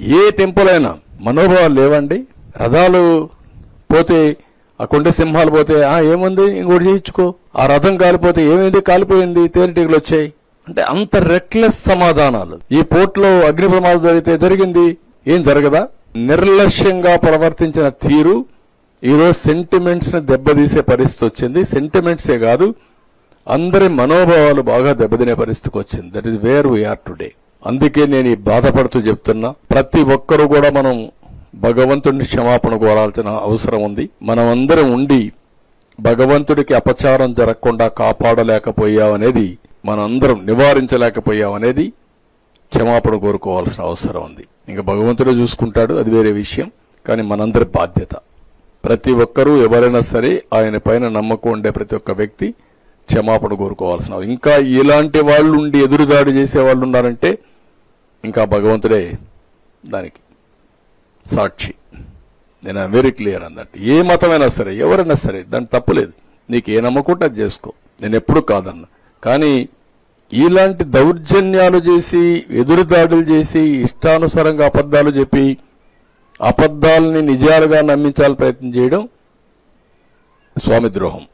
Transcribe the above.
ఏ temple అయినా మనోభావాలు లేవండి. రథాలు పోతే ఆ కొండ సింహాలు పోతే ఆ ఏముంది? ఇంకోటి చేయించుకో. ఆ రథం కాలిపోతే ఏమైంది? కాలిపోయింది. తేనెటీగలు వచ్చాయి. అంటే అంత రెక్లెస్ సమాధానాలు. ఈ పోర్ట్లో అగ్ని ప్రమాదం జరిగితే జరిగింది. ఏం జరగదా? నిర్లక్ష్యంగా ప్రవర్తించిన తీరు ఈరోజు సెంటిమెంట్స్ని దెబ్బతీసే పరిస్థితి వచ్చింది. సెంటిమెంట్సే కాదు అందరి మనోభావాలు బాగా దెబ్బతినే పరిస్థితికి వచ్చింది. That is where we are today అందుకే నేను ఈ బాధపడుతూ చెప్తున్నా. ప్రతి ఒక్కరూ కూడా మనం భగవంతుడిని క్షమాపణ కోరాల్సిన అవసరం ఉంది. మనం అందరం ఉండి భగవంతుడికి అపచారం జరగకుండా కాపాడలేకపోయామనేది మనందరం నివారించలేకపోయామనేది క్షమాపణ కోరుకోవాల్సిన అవసరం ఉంది. ఇంకా భగవంతుడే చూసుకుంటాడు అది వేరే విషయం. కానీ మనందరి బాధ్యత. ప్రతి ఒక్కరూ ఎవరైనా సరే ఆయన పైన నమ్మకం ఉండే ప్రతి ఒక్క వ్యక్తి క్షమాపణ కోరుకోవాల్సిన ఇంకా ఇలాంటి వాళ్ళు ఉండి ఎదురుదాడి చేసే వాళ్ళు ఉన్నారంటే ఇంకా భగవంతుడే దానికి సాక్షి. నేను వెరీ క్లియర్ అన్నట్టు ఏ మతమైనా సరే ఎవరైనా సరే దాని తప్పులేదు నీకు ఏ నమ్మకుండా చేసుకో. నేను ఎప్పుడు కాదన్నా. కానీ ఇలాంటి దౌర్జన్యాలు చేసి ఎదురుదాడులు చేసి ఇష్టానుసారంగా అబద్ధాలు చెప్పి అబద్ధాలని నిజాలుగా నమ్మించాలని ప్రయత్నం చేయడం స్వామి ద్రోహం.